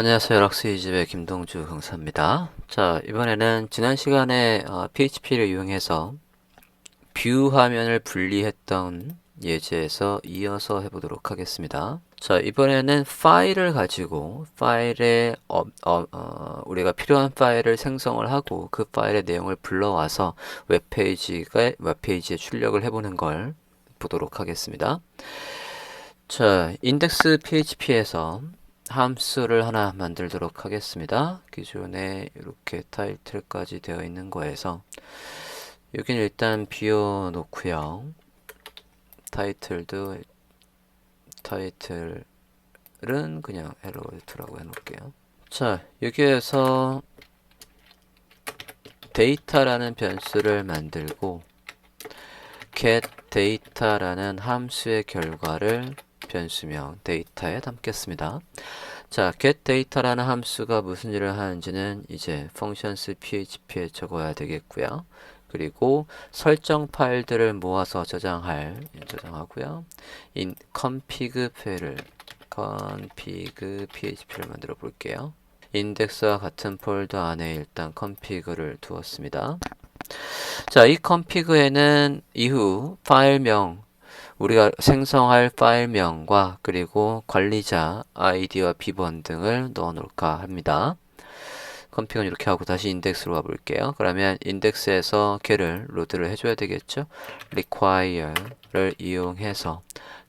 안녕하세요. 락스 이집의 김동주 강사입니다. 자, 이번에는 지난 시간에 어, PHP를 이용해서 뷰 화면을 분리했던 예제에서 이어서 해보도록 하겠습니다. 자, 이번에는 파일을 가지고 파일에 어, 어, 어, 우리가 필요한 파일을 생성을 하고 그 파일의 내용을 불러와서 웹페이지가 웹페이지에 출력을 해보는 걸 보도록 하겠습니다. 자, 인덱스 PHP에서 함수를 하나 만들도록 하겠습니다. 기존에 이렇게 타이틀까지 되어 있는 거에서 여기는 일단 비워 놓고요. 타이틀도 타이틀은 그냥 헬로 월드라고 해 놓을게요. 자, 여기에서 데이터라는 변수를 만들고 get data라는 함수의 결과를 변수명 데이터에 담겠습니다. 자, get data라는 함수가 무슨 일을 하는지는 이제 functions php에 적어야 되겠고요. 그리고 설정 파일들을 모아서 저장할 저장하고요. in config 파일을 config php를 만들어 볼게요. 인덱스와 같은 폴더 안에 일단 config를 두었습니다. 자, 이 config에는 이후 파일명 우리가 생성할 파일명과 그리고 관리자 아이디와 비번 등을 넣어 놓을까 합니다. 컴픽은 이렇게 하고 다시 인덱스로 가볼게요. 그러면 인덱스에서 걔를 로드를 해줘야 되겠죠. require를 이용해서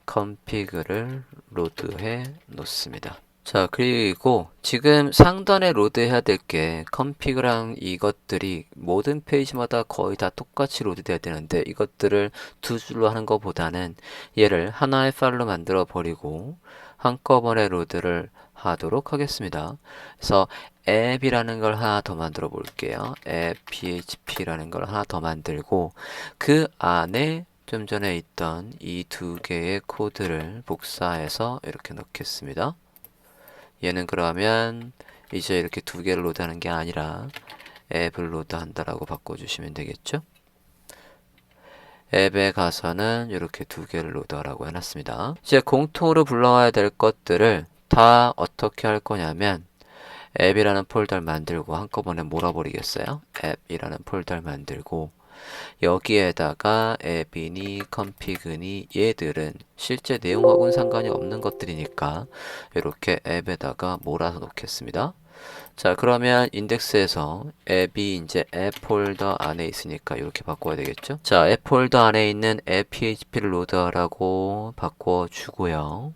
컴픽을 로드해 놓습니다. 자, 그리고 지금 상단에 로드 해야 될 게 컴픽이랑 이것들이 모든 페이지마다 거의 다 똑같이 로드 돼야 되는데 이것들을 두 줄로 하는 것보다는 얘를 하나의 파일로 만들어 버리고 한꺼번에 로드를 하도록 하겠습니다. 그래서 앱이라는 걸 하나 더 만들어 볼게요. 앱 php라는 걸 하나 더 만들고 그 안에 좀 전에 있던 이 두 개의 코드를 복사해서 이렇게 넣겠습니다. 얘는 그러면 이제 이렇게 두 개를 로드하는 게 아니라 앱을 로드한다라고 바꿔주시면 되겠죠? 앱에 가서는 이렇게 두 개를 로드하라고 해놨습니다. 이제 공통으로 불러와야 될 것들을 다 어떻게 할 거냐면 앱이라는 폴더를 만들고 한꺼번에 몰아버리겠어요. 앱이라는 폴더를 만들고 여기에다가 앱이니 컴피그니 얘들은 실제 내용하고는 상관이 없는 것들이니까 이렇게 앱에다가 몰아서 놓겠습니다. 자 그러면 인덱스에서 앱이 이제 앱 폴더 안에 있으니까 이렇게 바꿔야 되겠죠 자 앱 폴더 안에 있는 앱 php를 로드하라고 바꿔주고요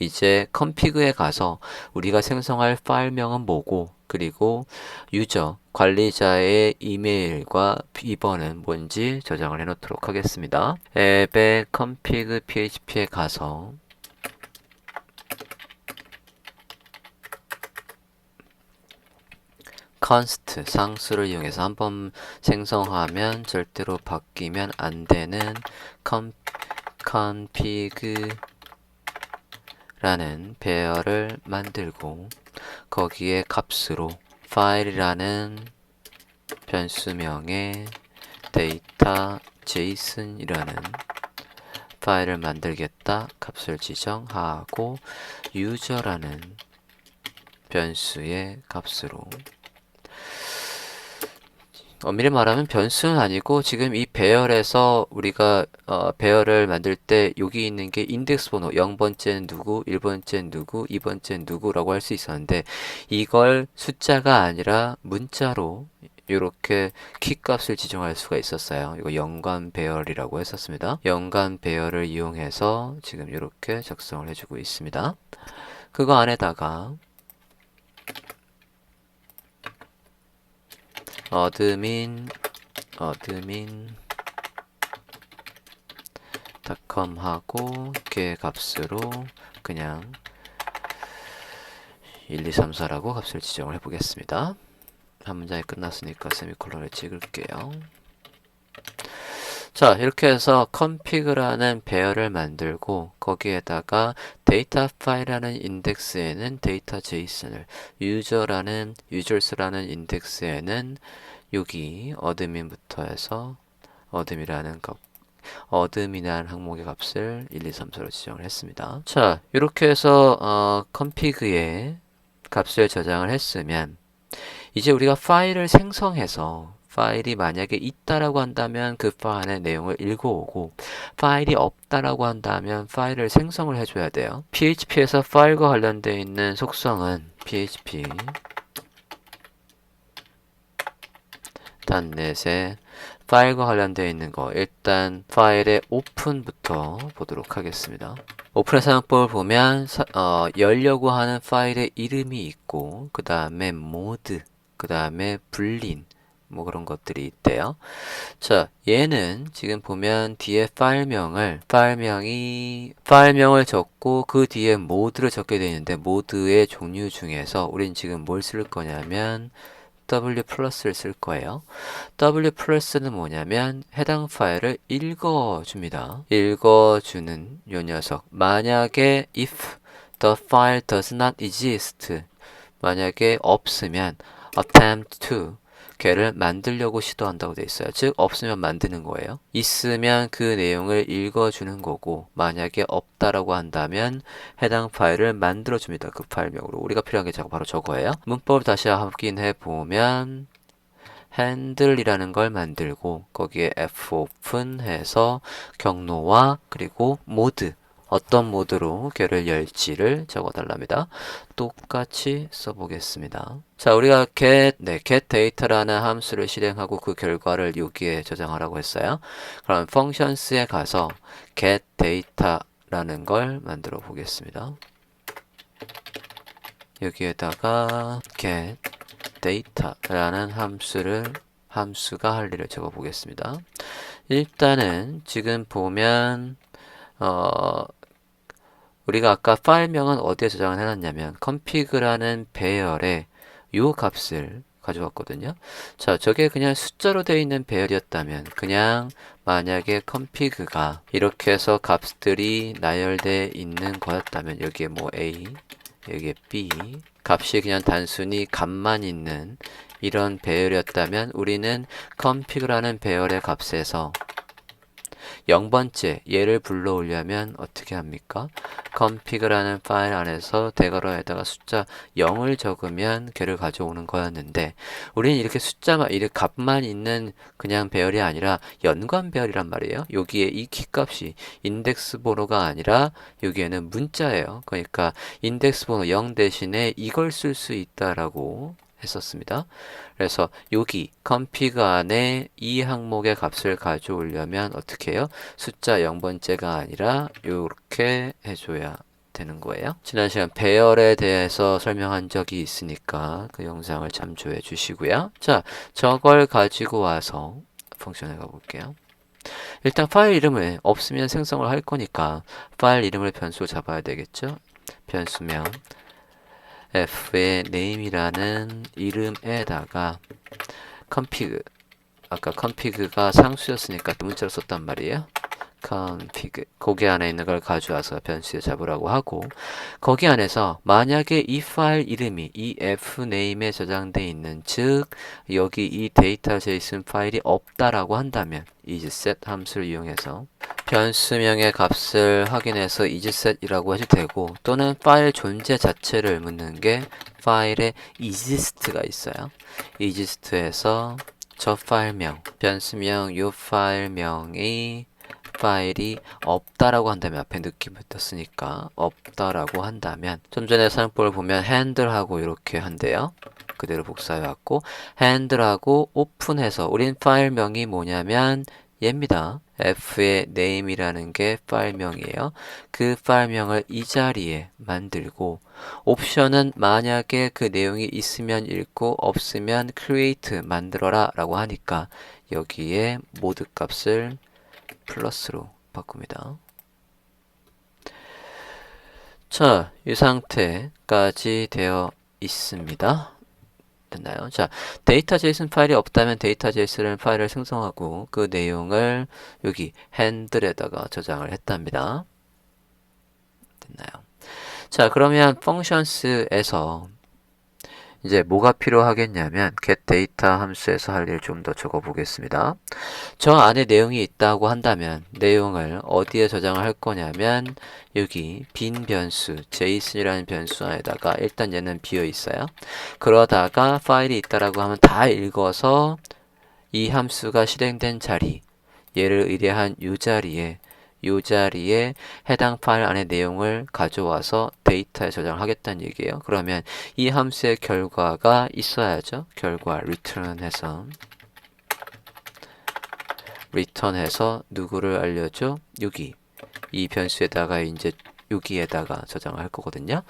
이제 컴피그에 가서 우리가 생성할 파일명은 뭐고 그리고 유저 관리자의 이메일과 비번은 뭔지 저장을 해 놓도록 하겠습니다. 앱의 config php에 가서 const 상수를 이용해서 한 번 생성하면 절대로 바뀌면 안 되는 config 라는 배열을 만들고 거기에 값으로 파일이라는 변수명의 데이터 제이슨이라는 파일을 만들겠다 값을 지정하고 유저라는 변수의 값으로 엄밀히 말하면 변수는 아니고 지금 이 배열에서 우리가 어, 배열을 만들 때 여기 있는 게 인덱스 번호 0번째는 누구, 1번째는 누구, 2번째는 누구라고 할 수 있었는데 이걸 숫자가 아니라 문자로 이렇게 키값을 지정할 수가 있었어요. 이거 연관 배열이라고 했었습니다. 연관 배열을 이용해서 지금 이렇게 작성을 해주고 있습니다. 그거 안에다가 어드민 어드민 닷컴 하고 걔 값으로 그냥 1, 2, 3, 4라고 값을 지정을 해보겠습니다. 한 문장이 끝났으니까 세미콜론을 찍을게요. 자 이렇게 해서 config라는 배열을 만들고 거기에다가 데이터 파일이라는 인덱스에는 데이터 제이슨을 유저라는 유저스라는 인덱스에는 여기 어드민부터 해서 어드이라는 값 어드민이라는 항목의 값을 1, 2, 3, 4로 지정을 했습니다. 자, 이렇게 해서 어, config에 값을 저장을 했으면 이제 우리가 파일을 생성해서 파일이 만약에 있다라고 한다면 그 파일의 내용을 읽어오고 파일이 없다라고 한다면 파일을 생성을 해줘야 돼요. PHP에서 파일과 관련되어 있는 속성은 PHP 단넷에 파일과 관련되어 있는 거 일단 파일의 오픈부터 보도록 하겠습니다. 오픈의 사용법을 보면 사- 어, 열려고 하는 파일의 이름이 있고 그 다음에 모드 그 다음에 불린 뭐 그런 것들이 있대요. 자, 얘는 지금 보면 뒤에 파일명을 파일명이 파일명을 적고 그 뒤에 모드를 적게 되어 있는데 모드의 종류 중에서 우린 지금 뭘 쓸 거냐면 W 플러스를 쓸 거예요. W 플러스는 뭐냐면 해당 파일을 읽어줍니다. 읽어주는 요 녀석. 만약에 if the file does not exist 만약에 없으면 attempt to 걔를 만들려고 시도한다고 돼 있어요. 즉 없으면 만드는 거예요. 있으면 그 내용을 읽어주는 거고 만약에 없다라고 한다면 해당 파일을 만들어 줍니다. 그 파일명으로 우리가 필요한 게 바로 저거예요. 문법을 다시 확인해 보면 handle이라는 걸 만들고 거기에 f open 해서 경로와 그리고 모드 어떤 모드로 걔를 열지를 적어달랍니다. 똑같이 써보겠습니다. 자, 우리가 get, 네, get data라는 함수를 실행하고 그 결과를 여기에 저장하라고 했어요. 그럼 functions에 가서 get data라는 걸 만들어 보겠습니다. 여기에다가 get data라는 함수를 함수가 할 일을 적어 보겠습니다. 일단은 지금 보면 어 우리가 아까 파일명은 어디에 저장을 해놨냐면 config라는 배열에 요 값을 가져왔거든요. 자, 저게 그냥 숫자로 되어 있는 배열이었다면 그냥 만약에 config가 이렇게 해서 값들이 나열되어 있는 거였다면 여기에 뭐 A, 여기에 B 값이 그냥 단순히 값만 있는 이런 배열이었다면 우리는 config라는 배열의 값에서 0번째 얘를 불러오려면 어떻게 합니까? config라는 파일 안에서 대괄호에다가 숫자 0을 적으면 걔를 가져오는 거였는데 우리는 이렇게 숫자만 이렇게 값만 있는 그냥 배열이 아니라 연관 배열이란 말이에요. 여기에 이 키값이 인덱스 번호가 아니라 여기에는 문자예요. 그러니까 인덱스 번호 0 대신에 이걸 쓸 수 있다라고 했었습니다. 그래서 여기 config 안에 이 항목의 값을 가져오려면 어떻게 해요? 숫자 0번째가 아니라 이렇게 해줘야 되는 거예요. 지난 시간 배열에 대해서 설명한 적이 있으니까 그 영상을 참조해 주시고요. 자, 저걸 가지고 와서 펑션에 가볼게요. 일단 파일 이름을 없으면 생성을 할 거니까 파일 이름을 변수로 잡아야 되겠죠? 변수명 f의 name이라는 이름에다가 config 아까 config가 상수였으니까 문자로 썼단 말이에요. Config 거기 안에 있는 걸 가져와서 변수에 잡으라고 하고 거기 안에서 만약에 이 파일 이름이 이 fname에 저장돼 있는 즉 여기 이 데이터 제이슨 파일이 없다라고 한다면 isset 함수를 이용해서 변수명의 값을 확인해서 isset이라고 해도 되고 또는 파일 존재 자체를 묻는 게 파일에 exist가 있어요. exist에서 저 파일명 변수명 요 파일명이 파일이 없다라고 한다면 앞에 느낌 붙었으니까 없다라고 한다면 좀 전에 사용법을 보면 handle하고 이렇게 한대요. 그대로 복사해 왔고 handle하고 오픈해서 우린 파일명이 뭐냐면 얘입니다. f의 name이라는 게 파일명이에요. 그 파일명을 이 자리에 만들고 옵션은 만약에 그 내용이 있으면 읽고 없으면 create 만들어라 라고 하니까 여기에 모드 값을 플러스로 바꿉니다. 자, 이 상태까지 되어 있습니다. 됐나요? 자, 데이터 제이슨 파일이 없다면 데이터 제이슨 파일을 생성하고 그 내용을 여기 핸들에다가 저장을 했답니다. 됐나요? 자, 그러면 functions에서 이제 뭐가 필요하겠냐면 get data 함수에서 할 일 좀 더 적어 보겠습니다. 저 안에 내용이 있다고 한다면 내용을 어디에 저장을 할 거냐면 여기 빈 변수 JSON이라는 변수 안에다가 일단 얘는 비어 있어요. 그러다가 파일이 있다라고 하면 다 읽어서 이 함수가 실행된 자리 얘를 의뢰한 이 자리에 이 자리에 해당 파일 안에 내용을 가져와서 데이터에 저장을 하겠다는 얘기예요. 그러면 이 함수의 결과가 있어야죠. 결과 return해서 return해서 누구를 알려줘? 여기 이 변수에다가 이제 여기에다가 저장을 할 거거든요.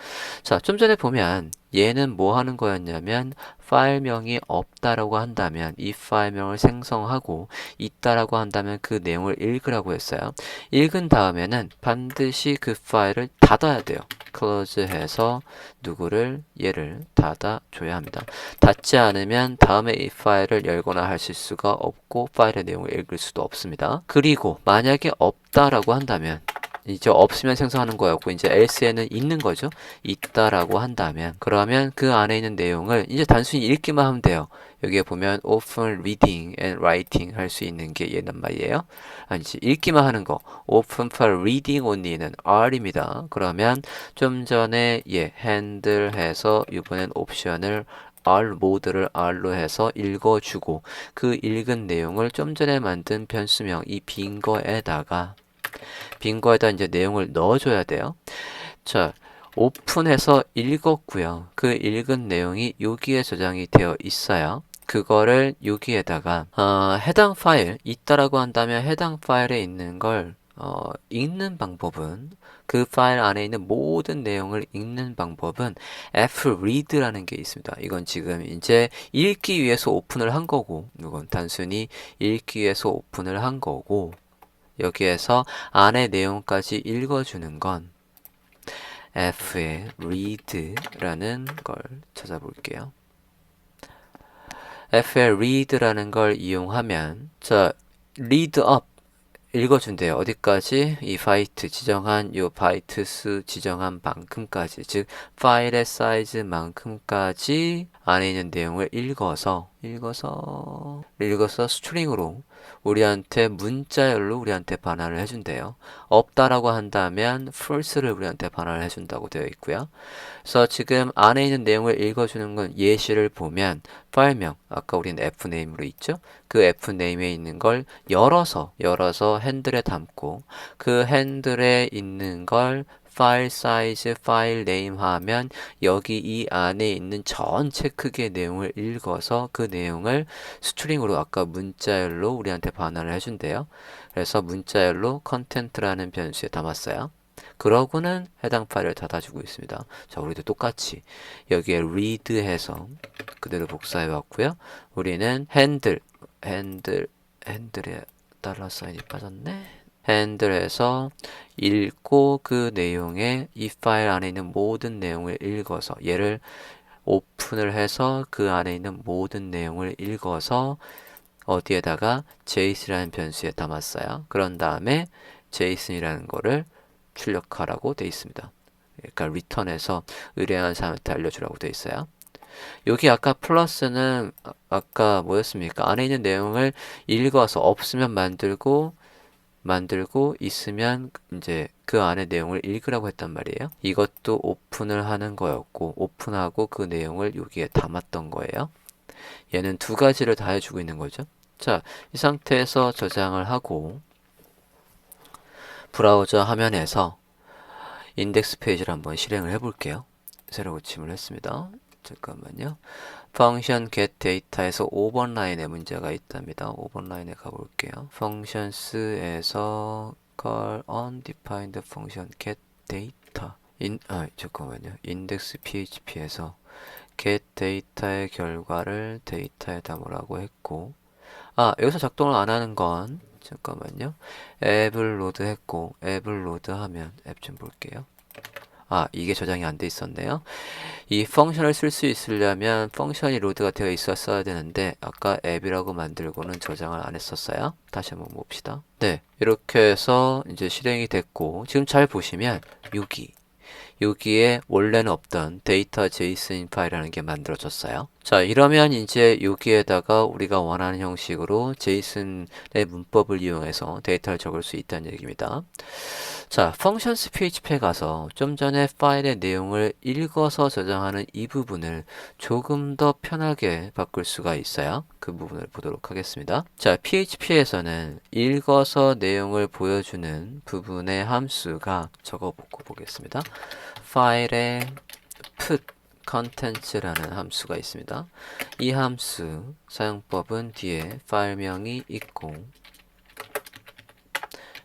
자, 좀 전에 보면 얘는 뭐 하는 거였냐면 파일명이 없다라고 한다면 이 파일명을 생성하고 있다라고 한다면 그 내용을 읽으라고 했어요. 읽은 다음에는 반드시 그 파일을 닫아야 돼요. close 해서 누구를 얘를 닫아 줘야 합니다. 닫지 않으면 다음에 이 파일을 열거나 하실 수가 없고 파일의 내용을 읽을 수도 없습니다. 그리고 만약에 없다라고 한다면 이제 없으면 생성하는 거였고 이제 else에는 있는 거죠. 있다라고 한다면 그러면 그 안에 있는 내용을 이제 단순히 읽기만 하면 돼요. 여기에 보면 open reading and writing 할 수 있는 게 얘란 말이에요. 아니지 읽기만 하는 거 open for reading only는 R입니다. 그러면 좀 전에 예 handle 해서 이번엔 옵션을 R 모드를 R로 해서 읽어주고 그 읽은 내용을 좀 전에 만든 변수명 이 빈 거에다가 빈 거에다 이제 내용을 넣어줘야 돼요. 자, 오픈해서 읽었고요. 그 읽은 내용이 여기에 저장이 되어 있어요. 그거를 여기에다가 어, 해당 파일 있다라고 한다면 해당 파일에 있는 걸 어, 읽는 방법은 그 파일 안에 있는 모든 내용을 읽는 방법은 fread라는 게 있습니다. 이건 지금 이제 읽기 위해서 오픈을 한 거고 이건 단순히 읽기 위해서 오픈을 한 거고 여기에서 안의 내용까지 읽어주는 건 f의 read라는 걸 찾아볼게요. f의 read라는 걸 이용하면 자 read up 읽어준대요. 어디까지? 이 바이트 지정한 요 바이트 수 지정한 만큼까지 즉 파일의 사이즈만큼까지 안에 있는 내용을 읽어서 읽어서 읽어서 스트링으로 우리한테 문자열로 우리한테 반환을 해준대요. 없다라고 한다면 false를 우리한테 반환을 해준다고 되어 있고요. 그래서 지금 안에 있는 내용을 읽어주는 건 예시를 보면 파일명 아까 우리는 fname으로 있죠. 그 fname에 있는 걸 열어서 열어서 핸들에 담고 그 핸들에 있는 걸 파일 사이즈, 파일 네임 하면 여기 이 안에 있는 전체 크기의 내용을 읽어서 그 내용을 스트링으로 아까 문자열로 우리한테 반환을 해준대요. 그래서 문자열로 컨텐트라는 변수에 담았어요. 그러고는 해당 파일을 닫아주고 있습니다. 자, 우리도 똑같이 여기에 read 해서 그대로 복사해 왔고요. 우리는 핸들, 핸들, 핸들에 달러 사인이 빠졌네. 핸들에서 읽고 그 내용의 이 파일 안에 있는 모든 내용을 읽어서 얘를 오픈을 해서 그 안에 있는 모든 내용을 읽어서 어디에다가 JSON이라는 변수에 담았어요. 그런 다음에 JSON이라는 거를 출력하라고 돼 있습니다. 그러니까 return해서 의뢰한 사람한테 알려주라고 돼 있어요. 여기 아까 플러스는 아- 아까 뭐였습니까? 안에 있는 내용을 읽어서 없으면 만들고 만들고 있으면 이제 그 안에 내용을 읽으라고 했단 말이에요. 이것도 오픈을 하는 거였고 오픈하고 그 내용을 여기에 담았던 거예요. 얘는 두 가지를 다 해주고 있는 거죠. 자, 이 상태에서 저장을 하고 브라우저 화면에서 인덱스 페이지를 한번 실행을 해볼게요. 새로 고침을 했습니다. 잠깐만요. 펑션 get data에서 5번 라인에 문제가 있답니다. 5번 라인에 가볼게요. functions에서 call undefined function get data 인, 아, 잠깐만요. index php에서 get data의 결과를 데이터에 담으라고 했고 아, 여기서 작동을 안 하는 건 잠깐만요. 앱을 로드했고 앱을 로드하면 앱 좀 볼게요. 아, 이게 저장이 안 돼 있었네요. 이 펑션을 쓸 수 있으려면 펑션이 로드가 되어 있었어야 되는데 아까 앱이라고 만들고는 저장을 안 했었어요. 다시 한번 봅시다. 네, 이렇게 해서 이제 실행이 됐고 지금 잘 보시면 여기 여기에 원래는 없던 데이터 제이슨 파일이라는 게 만들어졌어요. 자, 이러면 이제 여기에다가 우리가 원하는 형식으로 제이슨의 문법을 이용해서 데이터를 적을 수 있다는 얘기입니다. 자, functions php에 가서 좀 전에 파일의 내용을 읽어서 저장하는 이 부분을 조금 더 편하게 바꿀 수가 있어요. 그 부분을 보도록 하겠습니다. 자, php에서는 읽어서 내용을 보여주는 부분의 함수가 적어보고 보겠습니다. 파일에 put contents라는 함수가 있습니다. 이 함수 사용법은 뒤에 파일명이 있고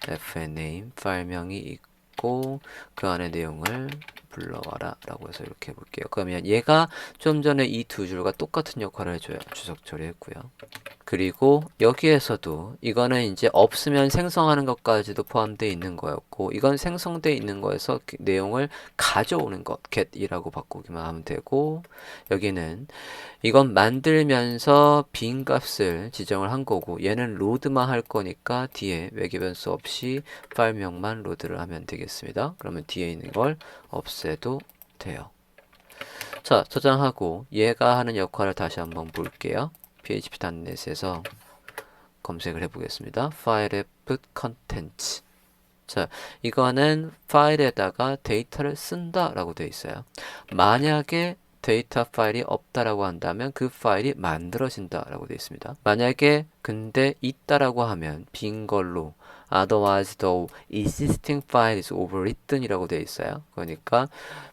fname 파일명이 있고 그 안에 내용을 불러와라 라고 해서 이렇게 해볼게요. 그러면 얘가 좀 전에 이 두 줄과 똑같은 역할을 해줘요. 주석 처리했고요. 그리고 여기에서도 이거는 이제 없으면 생성하는 것까지도 포함되어 있는 거였고 이건 생성되어 있는 거에서 그 내용을 가져오는 것 get이라고 바꾸기만 하면 되고 여기는 이건 만들면서 빈 값을 지정을 한 거고 얘는 로드만 할 거니까 뒤에 외계 변수 없이 파일명만 로드를 하면 되겠습니다. 그러면 뒤에 있는 걸 없애도 돼요. 자, 저장하고 얘가 하는 역할을 다시 한번 볼게요. php.net에서 검색을 해보겠습니다. 파일에 put contents. 자, 이거는 파일에다가 데이터를 쓴다라고 되어 있어요. 만약에 데이터 파일이 없다라고 한다면 그 파일이 만들어진다라고 되어 있습니다. 만약에 근데 있다라고 하면 빈 걸로 otherwise the existing file is overwritten이라고 되어 있어요. 그러니까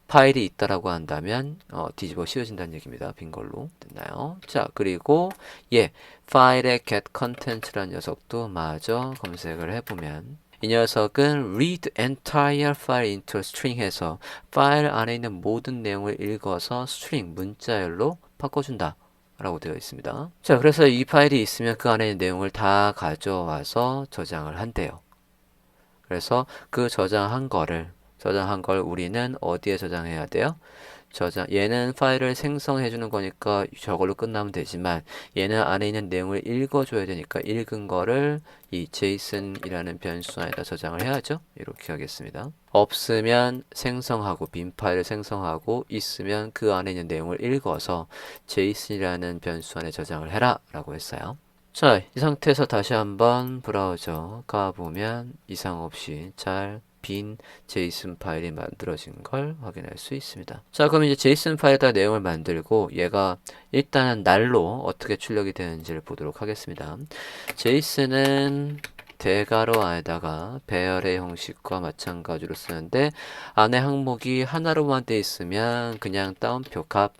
파일이 있다라고 한다면 어, 뒤집어 씌워진다는 얘기입니다. 빈 걸로 됐나요? 자 그리고 예 파일의 get content라는 녀석도 마저 검색을 해보면 이 녀석은 read entire file into string 해서 파일 안에 있는 모든 내용을 읽어서 string 문자열로 바꿔준다. 라고 되어 있습니다. 자, 그래서 이 파일이 있으면 그 안에 내용을 다 가져와서 저장을 한대요. 그래서 그 저장한 거를 저장한 걸 우리는 어디에 저장해야 돼요? 저장 얘는 파일을 생성해 주는 거니까 저걸로 끝나면 되지만 얘는 안에 있는 내용을 읽어 줘야 되니까 읽은 거를 이 JSON이라는 변수 안에다 저장을 해야죠. 이렇게 하겠습니다. 없으면 생성하고 빈 파일을 생성하고 있으면 그 안에 있는 내용을 읽어서 JSON이라는 변수 안에 저장을 해라 라고 했어요. 자, 이 상태에서 다시 한번 브라우저 가보면 이상 없이 잘 빈 제이슨 파일이 만들어진 걸 확인할 수 있습니다. 자, 그럼 이제 제이슨 파일에다 내용을 만들고 얘가 일단은 날로 어떻게 출력이 되는지를 보도록 하겠습니다. 제이슨은 대괄호 안에다가 배열의 형식과 마찬가지로 쓰는데 안에 항목이 하나로만 돼 있으면 그냥 따옴표 값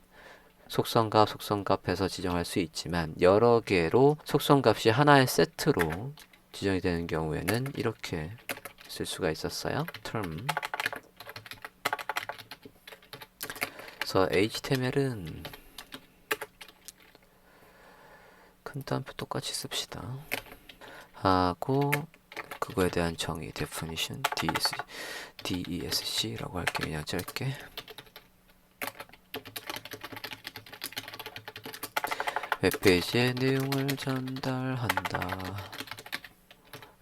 속성값, 속성값 해서 지정할 수 있지만 여러 개로 속성값이 하나의 세트로 지정이 되는 경우에는 이렇게 쓸 수가 있었어요. term. 그래서 HTML은 큰 따옴표 똑같이 씁시다. 하고 그거에 대한 정의 definition DS, DESC라고 할게 그냥 짧게 웹페이지의 내용을 전달한다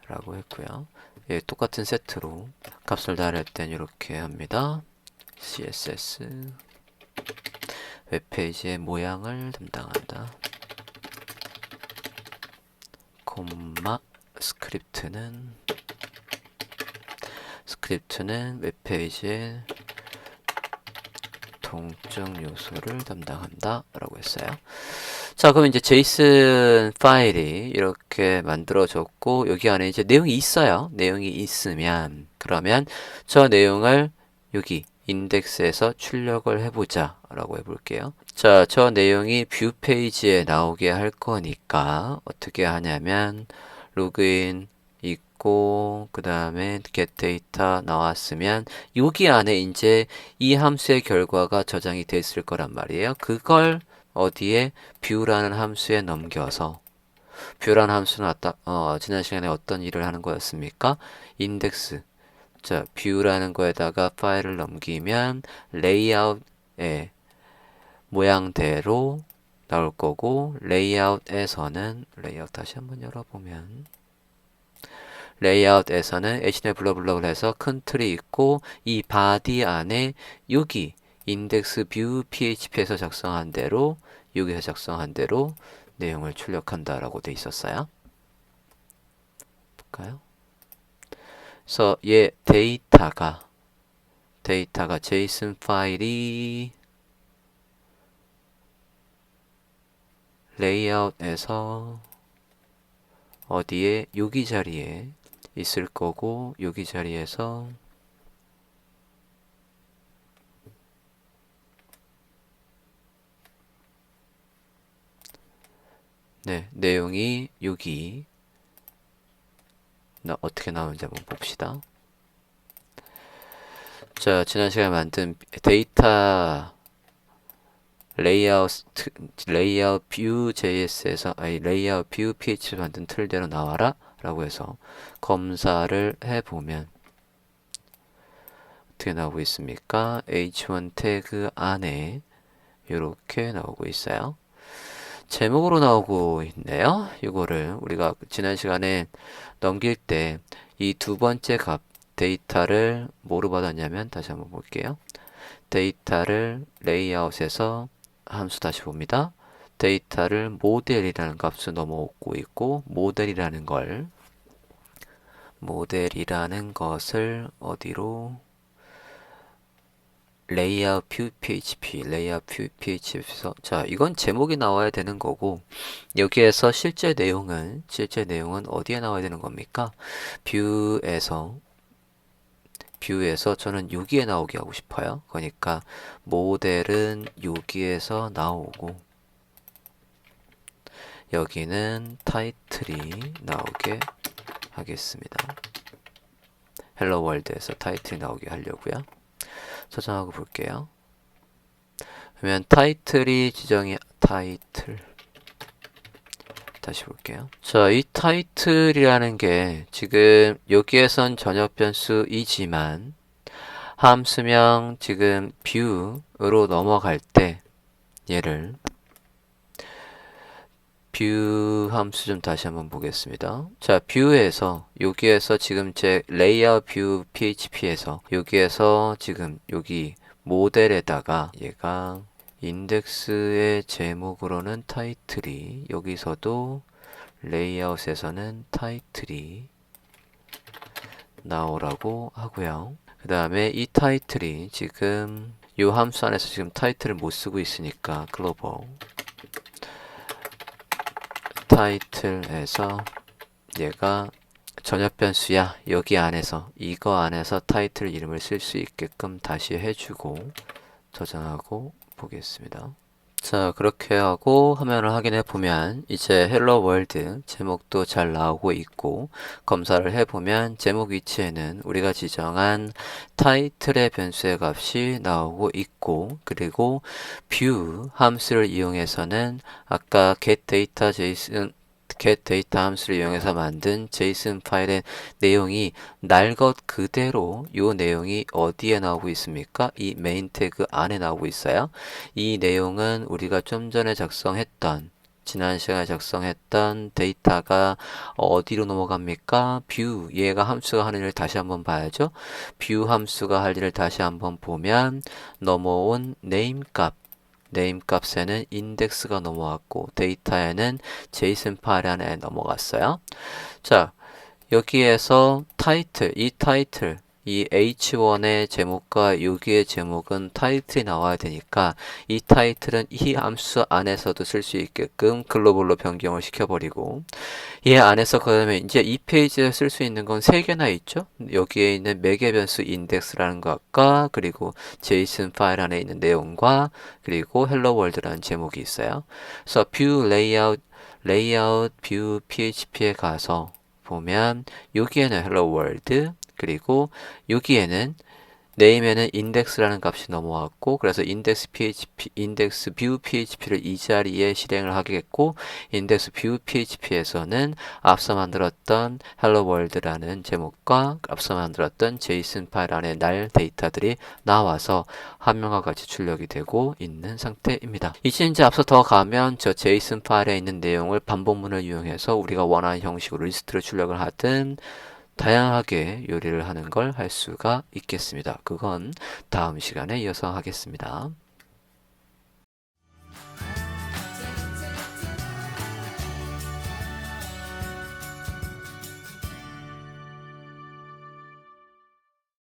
라고 했고요 예, 똑같은 세트로 값을 달할 땐 이렇게 합니다. CSS 웹페이지의 모양을 담당한다. 콤마 스크립트는 스크립트는 웹페이지의 동적 요소를 담당한다 라고 했어요. 자, 그럼 이제 제이슨 파일이 이렇게 만들어졌고 여기 안에 이제 내용이 있어요. 내용이 있으면 그러면 저 내용을 여기 인덱스에서 출력을 해보자 라고 해볼게요. 자, 저 내용이 뷰 페이지에 나오게 할 거니까 어떻게 하냐면 로그인 있고 그 다음에 get data 나왔으면 여기 안에 이제 이 함수의 결과가 저장이 됐을 거란 말이에요. 그걸 어디에 뷰라는 함수에 넘겨서 뷰라는 함수는 아까 어, 지난 시간에 어떤 일을 하는 거였습니까? 인덱스 자 뷰라는 거에다가 파일을 넘기면 레이아웃의 모양대로 나올 거고 레이아웃에서는 레이아웃 다시 한번 열어보면 레이아웃에서는 h네 블러블러를 해서 큰 틀이 있고 이 바디 안에 여기 인덱스 뷰 php에서 작성한 대로 여기서 작성한 대로 내용을 출력한다라고 돼 있었어요. 볼까요? 그래서 얘 데이터가 데이터가 JSON 파일이 레이아웃에서 어디에 여기 자리에 있을 거고 여기 자리에서 네, 내용이 여기 나 어떻게 나오는지 한번 봅시다. 자, 지난 시간에 만든 데이터 레이아웃 레이아웃 뷰 JS에서 아니 레이아웃 뷰 PH 만든 틀대로 나와라 라고 해서 검사를 해 보면 어떻게 나오고 있습니까? H1 태그 안에 이렇게 나오고 있어요. 제목으로 나오고 있네요. 이거를 우리가 지난 시간에 넘길 때 이 두 번째 값 데이터를 뭐로 받았냐면 다시 한번 볼게요. 데이터를 레이아웃에서 함수 다시 봅니다. 데이터를 모델이라는 값을 넘어오고 있고 모델이라는 걸 모델이라는 것을 어디로 레이아웃 뷰 PHP, 레이아웃 뷰 PHP에서 자 이건 제목이 나와야 되는 거고 여기에서 실제 내용은 실제 내용은 어디에 나와야 되는 겁니까? 뷰에서 뷰에서 저는 여기에 나오게 하고 싶어요. 그러니까 모델은 여기에서 나오고 여기는 타이틀이 나오게 하겠습니다. 헬로 월드에서 타이틀이 나오게 하려고요. 저장하고 볼게요. 그러면 타이틀이 지정이 타이틀 다시 볼게요. 자, 이 타이틀이라는 게 지금 여기에선 전역 변수이지만 함수명 지금 뷰로 넘어갈 때 얘를 뷰 함수 좀 다시 한번 보겠습니다. 자, 뷰에서 여기에서 지금 제 레이아웃 뷰 PHP에서 여기에서 지금 여기 모델에다가 얘가 인덱스의 제목으로는 타이틀이 여기서도 레이아웃에서는 타이틀이 나오라고 하고요. 그 다음에 이 타이틀이 지금 이 함수 안에서 지금 타이틀을 못 쓰고 있으니까 글로벌 타이틀에서 얘가 전역 변수야 여기 안에서 이거 안에서 타이틀 이름을 쓸 수 있게끔 다시 해주고 저장하고 보겠습니다. 자 그렇게 하고 화면을 확인해 보면 이제 헬로 월드 제목도 잘 나오고 있고 검사를 해 보면 제목 위치에는 우리가 지정한 타이틀의 변수의 값이 나오고 있고 그리고 뷰 함수를 이용해서는 아까 get data json get 데이터 함수를 이용해서 만든 JSON 파일의 내용이 날 것 그대로 이 내용이 어디에 나오고 있습니까? 이 메인 태그 안에 나오고 있어요. 이 내용은 우리가 좀 전에 작성했던 지난 시간에 작성했던 데이터가 어디로 넘어갑니까? 뷰 얘가 함수가 하는 일을 다시 한번 봐야죠. 뷰 함수가 할 일을 다시 한번 보면 넘어온 네임 값 네임 값에는 인덱스가 넘어왔고 데이터에는 제이슨 파일 안에 넘어갔어요. 자, 여기에서 타이틀, 이 타이틀, 이 h1의 제목과 여기의 제목은 타이틀이 나와야 되니까 이 타이틀은 이 함수 안에서도 쓸 수 있게끔 글로벌로 변경을 시켜버리고 얘 안에서 그다음에 이제 이 페이지에 쓸 수 있는 건 세 개나 있죠. 여기에 있는 매개 변수 인덱스라는 것과 그리고 제이슨 파일 안에 있는 내용과 그리고 헬로 월드라는 제목이 있어요. 그래서 뷰 레이아웃 레이아웃 뷰 php에 가서 보면 여기에는 헬로 월드 그리고 여기에는 네임에는 인덱스라는 값이 넘어왔고 그래서 인덱스 php 인덱스 뷰 php를 이 자리에 실행을 하겠고 인덱스 뷰 php에서는 앞서 만들었던 hello world라는 제목과 앞서 만들었던 제이슨 파일 안에 날 데이터들이 나와서 화면과 같이 출력이 되고 있는 상태입니다. 이제 이제 앞서 더 가면 저 제이슨 파일에 있는 내용을 반복문을 이용해서 우리가 원하는 형식으로 리스트로 출력을 하든 다양하게 요리를 하는 걸 할 수가 있겠습니다. 그건 다음 시간에 이어서 하겠습니다.